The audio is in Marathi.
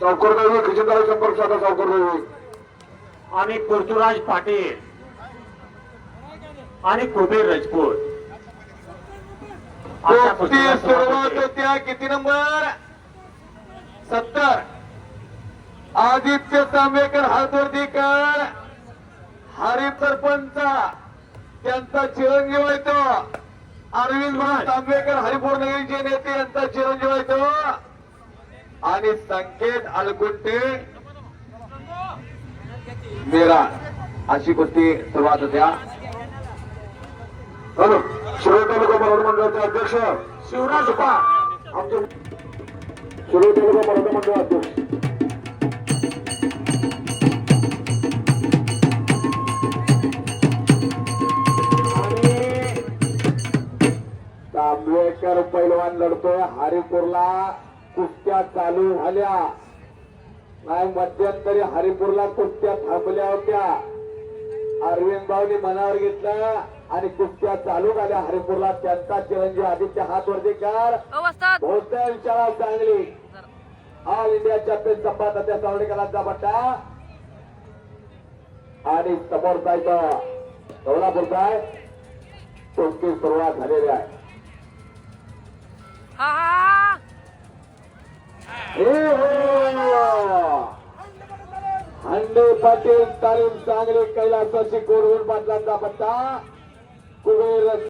सावकारदेवी खिचनदारी संपर्क साधा सावकारदेवी आणि पृथ्वीराज पाटील आणि कुबेर राजपूत. सुरुवात. होत्या किती नंबर? सत्तर. आदित्य तांबेकर हातवर्दीकर. हरिप सरपंच. त्यांचा चिरंजीव आहे तो. अरविंद भाऊ तांबेकर हरिपूर नगरीचे नेते यांचा चिरंजीव आहे तो. आणि संकेत अलकुंटे मेरा. अशी कुस्ती सुरुवात होत्या हॅलो शिरोळ तालुका मराठा मंडळाचे अध्यक्ष शिवराज उपा आमचे शिरोळ तालुका मराठा मंडळ अध्यक्ष तांबेकर पैलवान लढतोय हरिपूरला. कुस्त्या चालू झाल्या. नाही मध्यंतरी हरिपूरला कुस्त्या थांबल्या होत्या. अरविंद भाऊनी मनावर घेतलं आणि कुस्त्या चालू झाल्या हरिपूरला. त्यांचा चिरंजीव आदित्य हातवर्दीकर अवस्थात भोसले शाळा चांगली ऑल इंडिया चॅम्पियन संपादक सावडेकरांचा पट्टा. आणि समोरचा इथं कोल्हापूरचा आहे कुस्ती सुरुवात झालेली आहे. हा हा हे हो! हंडे पाटील तालीम चांगले कैलासाची कोरवून पाटलांचा पत्ता कुबेर